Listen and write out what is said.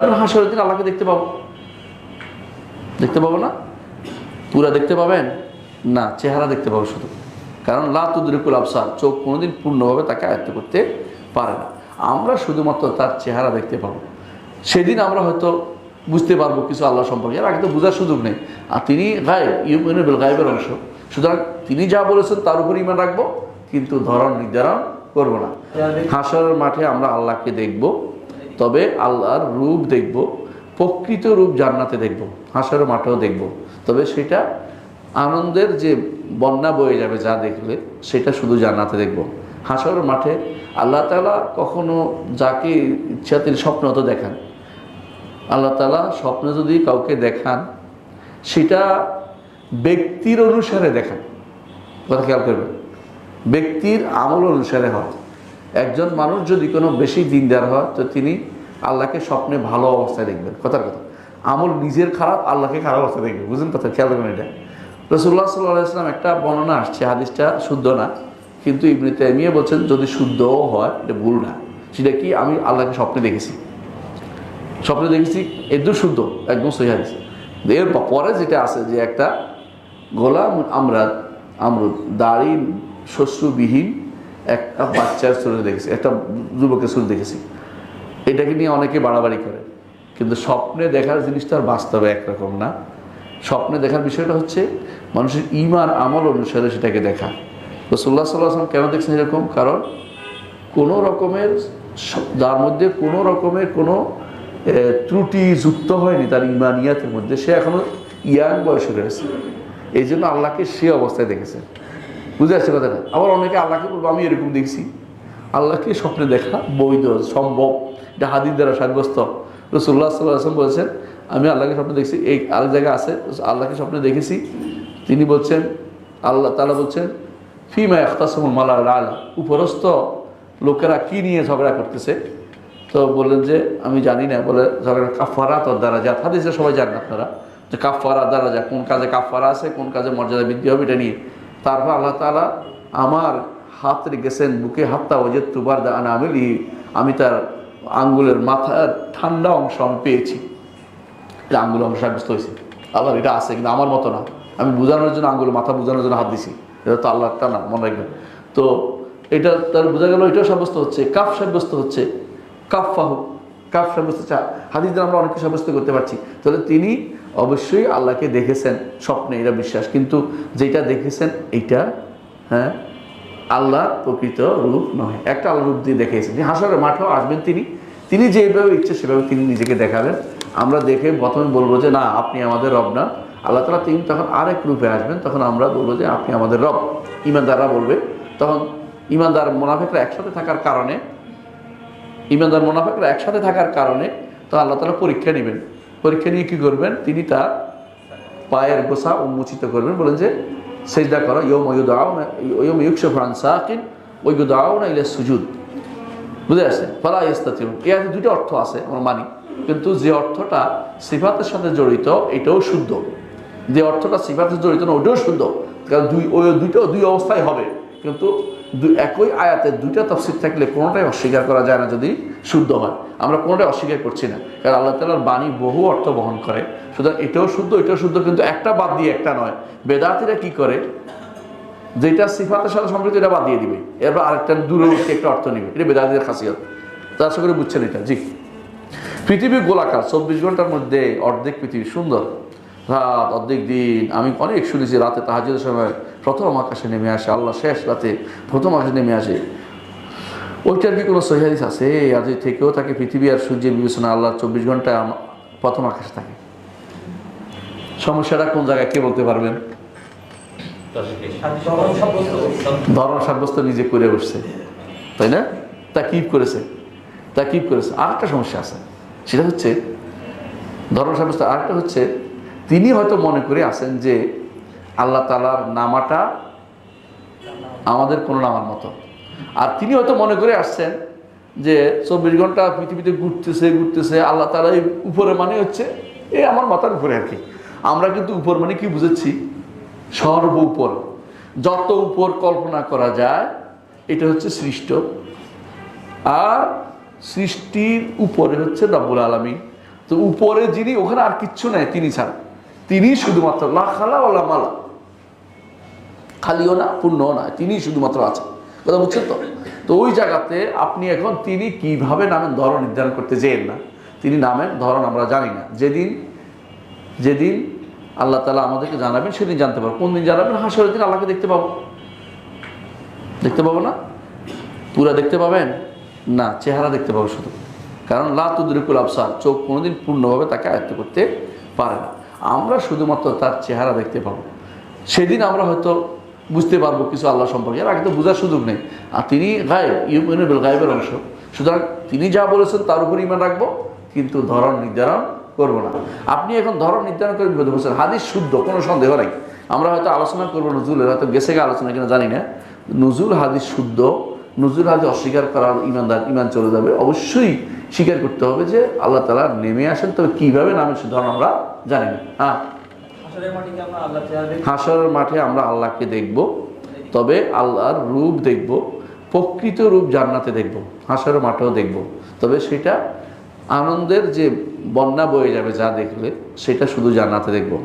হাসরের দিন আল্লাহকে দেখতে পাবো। দেখতে পাবো না? পুরা দেখতে পাবেন? না, চেহারা দেখতে পাবো শুধু। কারণ লাতুদ্রিকুল আফসার চোখ কোনোদিন পূর্ণভাবে তাকে আয়ত্ত করতে পারে না। আমরা শুধুমাত্র তার চেহারা দেখতে পাবো। সেদিন আমরা হয়তো বুঝতে পারব কিছু আল্লাহ সম্পর্কে। আর আগে তো বোঝার সুযোগ নেই। আর তিনি গায়েব গায়েবের অংশ। সুতরাং তিনি যা বলেছেন তার উপর ইমান রাখব, কিন্তু ধরন নির্ধারণ করব না। হাসরের মাঠে আমরা আল্লাহকে দেখব। তবে আল্লাহর রূপ দেখব, প্রকৃত রূপ জান্নাতে দেখব, হাসরের মাঠেও দেখব। তবে সেটা আনন্দের যে বন্যা বয়ে যাবে যা দেখলে, সেটা শুধু জান্নাতে দেখব। হাসরের মাঠে আল্লাহ তালা কখনো যাকে ইচ্ছা তিনি স্বপ্ন তো দেখান, আল্লাহ তালা স্বপ্নে যদি কাউকে দেখান, সেটা ব্যক্তির অনুসারে দেখান। কথা খেয়াল করবেন। ব্যক্তির আমল অনুসারে হয়। একজন মানুষ যদি কোনো বেশি দিনদার হয়, তো তিনি আল্লাহকে স্বপ্নে ভালো অবস্থায় দেখবেন। কথার কথা। আমল নিজের খারাপ, আল্লাহকে খারাপ অবস্থায় দেখবেন বুঝলেন কথা? খেয়াল করবেন এটা। রসুল্লাহ সাল্লাহ ইসলাম একটা বর্ণনা আসছে, হাদিসটা শুদ্ধ না, কিন্তু ইবনে তাইমিয়া বলছেন, যদি শুদ্ধও হয়, এটা ভুল না। সেটা কি? আমি আল্লাহকে স্বপ্নে দেখেছি। স্বপ্নে দেখেছি এদুর শুদ্ধ, একদম সহি হাদিস। এর পরে যেটা আছে যে একটা গোলাম আমরা আমরুদ দাড়ি শস্যবিহীন একটা বাচ্চার চুলে দেখেছি, একটা যুবকের চুল দেখেছি। এটাকে নিয়ে অনেকে বাড়াবাড়ি করে। কিন্তু স্বপ্নে দেখার জিনিসটা আর বাস্তবে একরকম না। স্বপ্নে দেখার বিষয়টা হচ্ছে, মানুষের ইমান আমল অনুসারে সেটাকে দেখা। রসুল্লাহ সাল্লাহ আসলাম কেন দেখছেন এরকম? কারণ কোনো রকমের যার মধ্যে কোনো রকমের কোনো ত্রুটি যুক্ত হয়নি তার ইমানিয়াতের মধ্যে। সে এখনও ইয়াং বয়সে রয়েছে। এই জন্য আল্লাহকে সে অবস্থায় দেখেছে। বুঝে আসছে কথাটা? আবার অনেকে আল্লাহকে বলব, আমি এরকম দেখছি। আল্লাহকে স্বপ্নে দেখা বৈধ, সম্ভব। এটা হাদির দ্বারা সাব্যস্ত। রসুল্লাহ সাল্লাহ আসলাম বলেছেন, আমি আল্লাহকে স্বপ্নে দেখছি। এই আরেক জায়গায় আছে, আল্লাহকে স্বপ্নে দেখেছি। তিনি বলছেন, আল্লাহ তালা বলছেন, ফিমা আখতাসমুল মালা আলা। উপরস্থ লোকেরা কি নিয়ে ঝগড়া করতেছে? তো বললেন যে, আমি জানি না। বলে ঝগড়া কাফারা তোর দ্বারা যা হাদিসে সবাই জানেন আপনারা, যে কাফারা দ্বারা যা কোন কাজে কাফারা আছে, কোন কাজে মর্যাদা বৃদ্ধি হবে, এটা নিয়ে। তারপর আল্লাহ তালা আমার হাত রেখেছেন বুকে হাতটা যে তুবার দা আমিলি আমি তার আঙ্গুলের মাথার ঠান্ডা অংশ আমি পেয়েছি। এটা আঙ্গুল অংশ সাব্যস্ত হয়েছে। আল্লাহ এটা আছে, কিন্তু আমার মতো না। আমি বোঝানোর জন্য আঙ্গুল, মাথা বোঝানোর জন্য হাত দিছি। এটা তো আল্লাহটা না মনে রাখবেন। তো এটা তার বোঝা গেল, এটাও সাব্যস্ত হচ্ছে, কাফ সাব্যস্ত হচ্ছে। কাফাহু কাফ সাব্যস্ত হচ্ছে হাদিসদের আমরা অনেক সাব্যস্ত করতে পারছি। তাহলে তিনি অবশ্যই আল্লাহকে দেখেছেন, স্বপ্নে এটা বিশ্বাস। কিন্তু যেটা দেখেছেন, এইটা হ্যাঁ আল্লাহ প্রকৃত রূপ নয়। একটা আল্লাহ রূপ দিয়ে দেখিয়েছেন। যে হাসরের মাঠেও আসবেন তিনি। তিনি যেভাবে ইচ্ছে সেভাবে তিনি নিজেকে দেখাবেন। আমরা দেখে প্রথমে বলব যে, না, আপনি আমাদের রব না। আল্লাহ তালা তিনি তখন আরেক রূপে আসবেন। তখন আমরা বলব যে, আপনি আমাদের রব। ইমানদাররা বলবে। তখন ইমানদার, মোনাফেকরা একসাথে থাকার কারণে ইমানদার মোনাফেকরা একসাথে থাকার কারণে তো আল্লাহ তালা পরীক্ষা নেবেন। পরীক্ষা নিয়ে কী করবেন? তিনি তার পায়ের গোসা উন্মোচিত করবেন। বলেন যে, সেজদা করো ইয়ম ইউদাও না ইয়ম ইউকশফ আন সাকিন ইউদাও না ইলে সুজুদ। বুঝে আসছে ফলা ইস্তাতিম এর দুটো অর্থ আছে, আমরা মানি। কিন্তু যে অর্থটা সিফাতের সাথে জড়িত, এটাও শুদ্ধ। যে অর্থটা সিফাতের জড়িত না, ওটাও শুদ্ধ। কারণ দুই, ওই দুইটাও দুই অবস্থায় হবে। কিন্তু একই আয়াতে দুইটা তফসির থাকলে কোনোটাই অস্বীকার করা যায় না যদি শুদ্ধ হয়। আমরা কোনোটাই অস্বীকার করছি না। কারণ আল্লাহ তালার বাণী বহু অর্থ বহন করে। সুতরাং এটাও শুদ্ধ এটাও শুদ্ধ, কিন্তু একটা বাদ দিয়ে একটা নয়। বেদাতিরা কি করে? যেটা সিফাতের সাথে সম্পর্কিত এটা বাদ দিয়ে দিবে। এরপর আরেকটা দূরবর্তী একটা অর্থ নিবে। এটা বেদাতিদের খাসিয়াত। তো আশা করে বুঝছেন এটা। জি। পৃথিবী গোলাকার, চব্বিশ ঘণ্টার মধ্যে অর্ধেক পৃথিবী সুন্দর। রাত অর্ধেক দিন। আমি অনেক শুনেছি, রাতে তাহাজের সময় প্রথম আকাশে নেমে আসে, আল্লাহ শেষ রাতে প্রথম আকাশে নেমে আসে। ওইটার কি কোনো সহিদিস আছে? আজ থেকেও থাকে, পৃথিবী আর সূর্যের বিবেচনা আল্লাহ চব্বিশ ঘণ্টা আম- প্রথম আকাশে থাকে। সমস্যাটা কোন জায়গায়, কে বলতে পারবেন? ধর্ম সাব্যস্ত নিজে করে বসছে। তাই না? তা কি করেছে। তা কি করেছে। আরেকটা সমস্যা আছে। সেটা হচ্ছে, ধর্ম সাব্যস্ত, আরেকটা হচ্ছে তিনি হয়তো মনে করে আছেন যে আল্লাহ তালার নামাটা আমাদের কোনো নামার মতো। আর তিনি হয়তো মনে করে আসছেন যে চব্বিশ ঘণ্টা পৃথিবীতে ঘুরতেছে ঘুরতেছে, আল্লাহ তালা উপরে মানে হচ্ছে এ আমার মাথার উপরে আর কি। আমরা কিন্তু উপর মানে কি বুঝেছি? সর্ব উপর। যত উপর কল্পনা করা যায়, এটা হচ্ছে সৃষ্ট। আর সৃষ্টির উপরে হচ্ছে রব্বুল আলমী তো উপরে যিনি, ওখানে আর কিচ্ছু নেই, তিনি ছাড়া। তিনি শুধুমাত্র লা খালা ওলা মালা। খালিও না পূর্ণও না, তিনি শুধুমাত্র আছেন। কথা বুঝছেন তো? তো ওই জায়গাতে আপনি এখন তিনি কীভাবে নামেন ধরন নির্ধারণ করতে যেন না, তিনি নামেন ধরন আমরা জানি না। যেদিন যেদিন আল্লাহ তালা আমাদেরকে জানাবেন, সেদিন জানতে পারব। কোন দিন জানাবেন? হাসরের দিন আল্লাহকে দেখতে পাবো। দেখতে পাবো না? পুরা দেখতে পাবেন? না, চেহারা দেখতে পাবো শুধু। কারণ লাতুদ্রিকুল আফসার চোখ কোনোদিন পূর্ণভাবে তাকে আয়ত্ত করতে পারে না। আমরা শুধুমাত্র তার চেহারা দেখতে পাবো। সেদিন আমরা হয়তো বুঝতে পারব কিছু আল্লাহ সম্পর্কে। এর আগে তো বোঝার সুযোগ নেই। আর তিনি গায়েব ইউমিনুল গায়েবের অংশ। সুতরাং তিনি যা বলেছেন তার উপর ইমান রাখব, কিন্তু ধরন নির্ধারণ করব না। আপনি এখন ধরন নির্ধারণ করে বিপদে বলছেন হাদিস শুদ্ধ, কোনো সন্দেহ নাই। আমরা হয়তো আলোচনা করব নজরুলের, হয়তো গেছে আলোচনা কিনা জানি না। নজরুল হাদিস শুদ্ধ নজরুল হাদিস অস্বীকার করার ইমানদার ইমান চলে যাবে। অবশ্যই স্বীকার করতে হবে যে আল্লাহ তালা নেমে আসেন তবে কীভাবে নামের ধরন আমরা জানি না। হ্যাঁ? হাসরের মাঠে আমরা আল্লাহকে দেখব তবে আল্লাহর রূপ দেখব প্রকৃত রূপ জান্নাতে দেখব হাসরের মাঠেও দেখব। তবে সেটা আনন্দের যে বন্যা বয়ে যাবে যা দেখলে সেটা শুধু জান্নাতে দেখব।